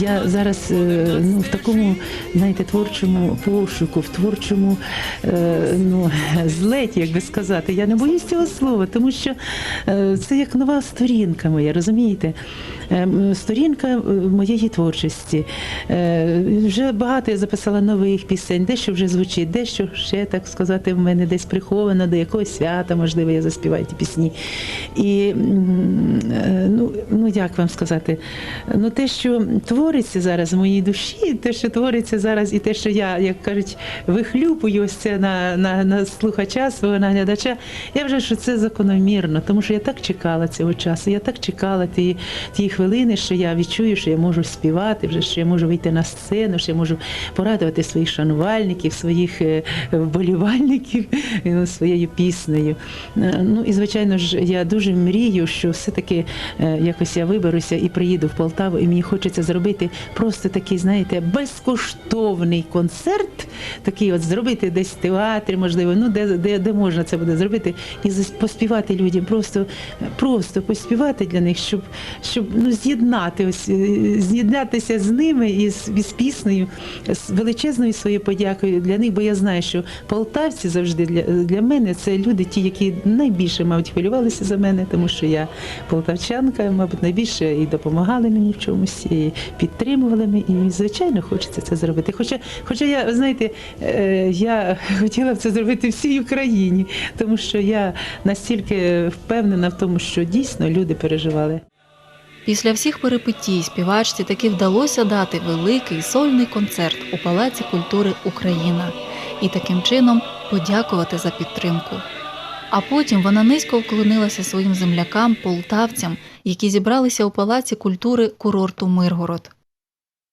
я зараз е, ну, в такому, знаєте, творчому пошуку, в творчому е, ну, злеті, як би сказати. Я не боюсь цього слова, тому що е, це як нова сторінка моя, розумієте? Сторінка моєї творчості. Вже багато я записала нових пісень, дещо вже звучить, дещо ще, так сказати, в мене десь приховано до якогось свята, можливо, я заспіваю ті пісні. І ну, ну як вам сказати, ну те, що твориться зараз в моїй душі, те, що твориться зараз, і те, що я, як кажуть, вихлюпую ось це на, на, на слухача свого наглядача, я вже що це закономірно, тому що я так чекала цього часу, я так чекала ті, ті хвилини, що я відчую, що я можу співати, вже що я можу вийти на сцену, що я можу порадувати своїх шанувальників, своїх е, вболівальників е, своєю піснею. Е, Ну і звичайно ж, я дуже мрію, що все-таки е, якось я виберуся і приїду в Полтаву, і мені хочеться зробити просто такий, знаєте, безкоштовний концерт, такий от зробити десь в театрі, можливо, ну де, де, де можна це буде зробити, і поспівати людям, просто, просто поспівати для них, щоб, щоб ну, з'єднати ось е, з'єднатися з ними і з, з піснею, з величезною своєю подякою для них, бо я знаю, що полтавці завжди для, для мене це люди, ті, які найбільше, мабуть, хвилювалися за мене, тому що я полтавчанка, мабуть, найбільше і допомагали мені в чомусь, і підтримували мене, і звичайно хочеться це зробити. Хоча, хоча я, ви знаєте, е, я хотіла б це зробити всій Україні, тому що я настільки впевнена в тому, що дійсно люди переживали. Після всіх перипетій співачці таки вдалося дати великий сольний концерт у Палаці культури Україна і таким чином подякувати за підтримку. А потім вона низько вклонилася своїм землякам, полтавцям, які зібралися у Палаці культури курорту Миргород.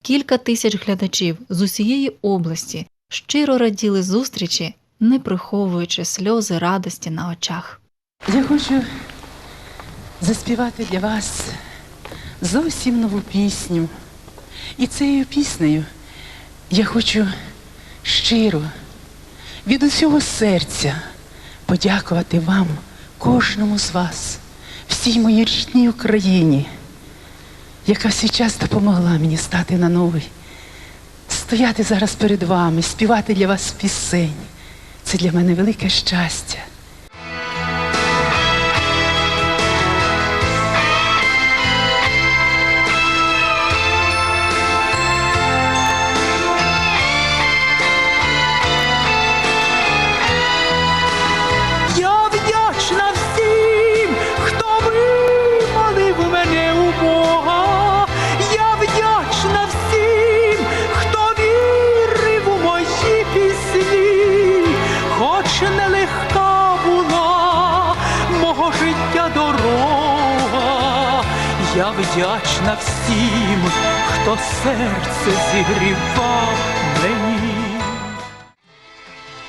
Кілька тисяч глядачів з усієї області щиро раділи зустрічі, не приховуючи сльози радості на очах. Я хочу заспівати для вас зовсім нову пісню. І цією піснею я хочу щиро від усього серця подякувати вам, кожному з вас, всій моїй рідній Україні, яка всі час допомогла мені стати на новий, стояти зараз перед вами, співати для вас пісень. Це для мене велике щастя. Я вдячна всім, хто серце зігрівав мені.